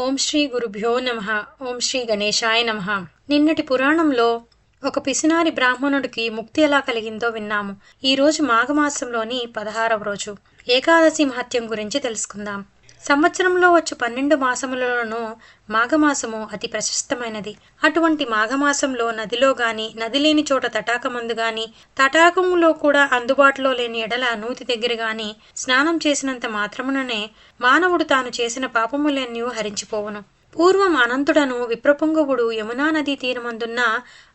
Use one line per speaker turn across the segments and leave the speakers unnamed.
ఓం శ్రీ గురుభ్యో నమ. ఓం శ్రీ గణేశాయ నమ. నిన్నటి పురాణంలో ఒక పిసినారి బ్రాహ్మణుడికి ముక్తి ఎలా కలిగిందో విన్నాము. ఈ రోజు మాఘమాసంలోని పదహారవ రోజు. ఏకాదశి మహత్యం గురించి తెలుసుకుందాం. సంవత్సరంలో వచ్చు పన్నెండు మాసములలోనూ మాఘమాసము అతి ప్రశస్తమైనది. అటువంటి మాఘమాసంలో నదిలో గాని నది లేని చోట తటాకమందు గాని తటాకములో కూడా అందుబాటులో లేని ఎడల నూతి దగ్గర గాని స్నానం చేసినంత మాత్రముననే మానవుడు తాను చేసిన పాపములన్నీ హరించిపోవును. పూర్వం అనంతుడను విప్రపుంగవుడు యమునా నదీ తీరమందున్న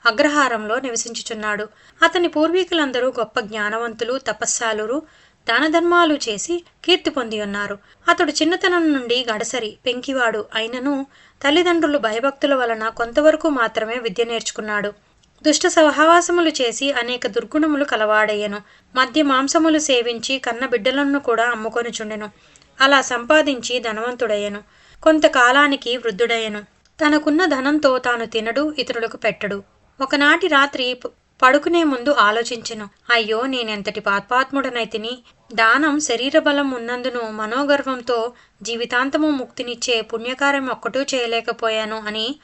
అగ్రహారంలో నివసించుచున్నాడు. అతని పూర్వీకులందరూ గొప్ప జ్ఞానవంతులు తపస్సాలురు. దానధర్మాలు చేసి కీర్తి పొంది ఉన్నారు. అతడు చిన్నతనం నుండి గడసరి పెంకివాడు అయినను తల్లిదండ్రులు భయభక్తుల వలన కొంతవరకు మాత్రమే విద్య నేర్చుకున్నాడు. దుష్ట సహవాసములు చేసి అనేక దుర్గుణములు కలవాడయ్యను. మధ్య మాంసములు సేవించి కన్న బిడ్డలను కూడా అమ్ముకొనుచుండెను. అలా సంపాదించి ధనవంతుడయ్యను. కొంతకాలానికి వృద్ధుడయ్యను. తనకున్న ధనంతో తాను తినడు ఇతరులకు పెట్టడు. ఒకనాటి రాత్రి పడుకునే ముందు ఆలోచించెను. అయ్యో నేనెంతటి పాత్మాత్ముడనైతిని దానం శరీర బలం ఉన్నందును మనోగర్వంతో జీవితాంతము ముక్తినిచ్చే పుణ్యకార్యం ఒక్కటూ చేయలేకపోయాను అని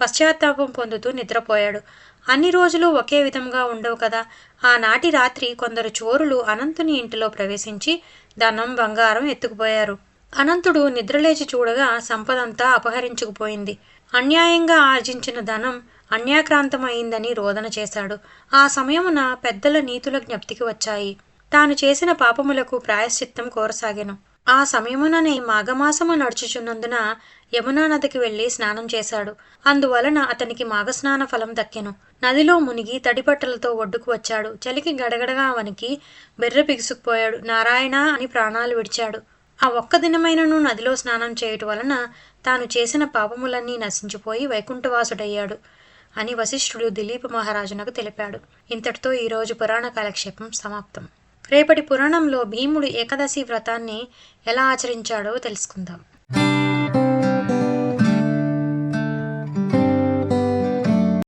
పశ్చాత్తాపం పొందుతూ నిద్రపోయాడు. అన్ని రోజులు ఒకే విధంగా ఉండవు కదా. ఆనాటి రాత్రి కొందరు చోరులు అనంతుని ఇంటిలో ప్రవేశించి ధనం బంగారం ఎత్తుకుపోయారు. అనంతుడు నిద్రలేచి చూడగా సంపదంతా అపహరించుకుపోయింది. అన్యాయంగా ఆర్జించిన ధనం అన్యాక్రాంతమైందని రోదన చేశాడు. ఆ సమయమున పెద్దల నీతుల జ్ఞప్తికి వచ్చాయి. తాను చేసిన పాపములకు ప్రాయశ్చిత్తం కోరసాగెను. ఆ సమయముననే మాఘమాసము నడుచుచున్నందున యమునా నదికి వెళ్ళి స్నానం చేశాడు. అందువలన అతనికి మాఘస్నాన ఫలం దక్కెను. నదిలో మునిగి తడిపట్టలతో ఒడ్డుకు వచ్చాడు. చలికి గడగడగా వనికి బెర్ర బిగుసుకుపోయాడు. నారాయణ అని ప్రాణాలు విడిచాడు. ఆ ఒక్క దినమైనను నదిలో స్నానం చేయటం వలన తాను చేసిన పాపములన్నీ నశించిపోయి వైకుంఠవాసుడయ్యాడు అని వశిష్ఠుడు దిలీప మహారాజునకు తెలిపాడు. ఇంతటితో ఈరోజు పురాణ కాలక్షేపం సమాప్తం. రేపటి పురాణంలో భీముడు ఏకాదశి వ్రతాన్ని ఎలా ఆచరించాడో తెలుసుకుందాం.